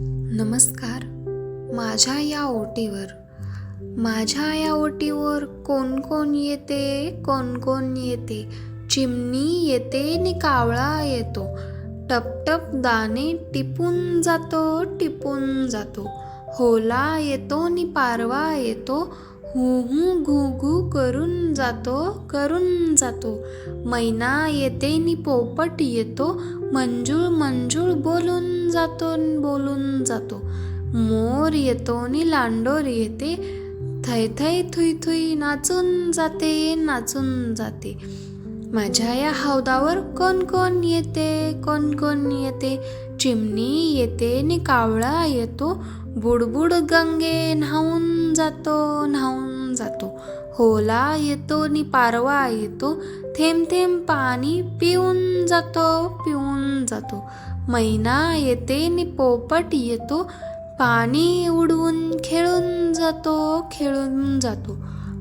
नमस्कार. माझ्या या ओटीवर माझ्या या ओटीवर कोण कोण येते कोण कोण येते? चिमणी येते नि कावळा येतो. टपटप दाणे टिपून जातो टिपून जातो. होला येतो नि पारवा येतो हू हू घू घू करून जातो करून जातो. मैना येते नि पोपट येतो मंजूळ मंजूळ बोलून जातो बोलून जातो. मोर येतो नि लांडोर येते थै थै थुई थुई नाचून जाते नाचून जाते. माझ्या या हौदावर कोण कोण येते कोण कोण येते? चिमणी येते नि कावळा येतो. बुडबुड गंगे न्हावून जातो न्हावून जातो. होला येतो नि पारवा येतो. थेंब थेंब पाणी पिऊन जातो पिऊन जातो. मैना येते नि पोपट येतो. पाणी उडवून खेळून जातो खेळून जातो.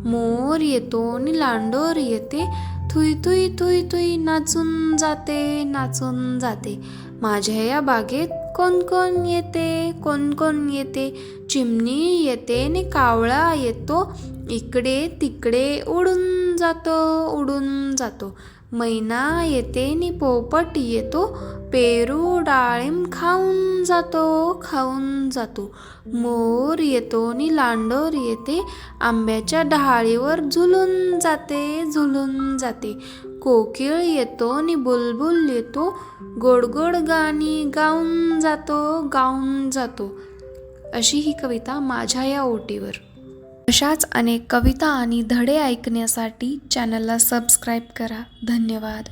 मोर येतो नि लांडोर येते. थुई थुई थुई थुई नाचून जाते नाचून जाते. माझ्या या बागेत कोण कोण येते कोण कोण येते? चिमणी येते आणि कावळा येतो. इकडे तिकडे उडून जातो उडून जातो. मैना येते नि पोपट येतो. पेरू डाळिंब खाऊन जातो खाऊन जातो. मोर येतो नि लांडोर येते. आंब्याच्या डहाळीवर झुलून जाते झुलून जाते. कोकिळ येतो नि बुलबुल येतो. गोड गोड गाणी गाऊन जातो गाऊन जातो. अशी ही कविता माझ्या या ओटीवर. अशाच अनेक कविता आणि धडे ऐकण्यासाठी चॅनलला सबस्क्राईब करा. धन्यवाद.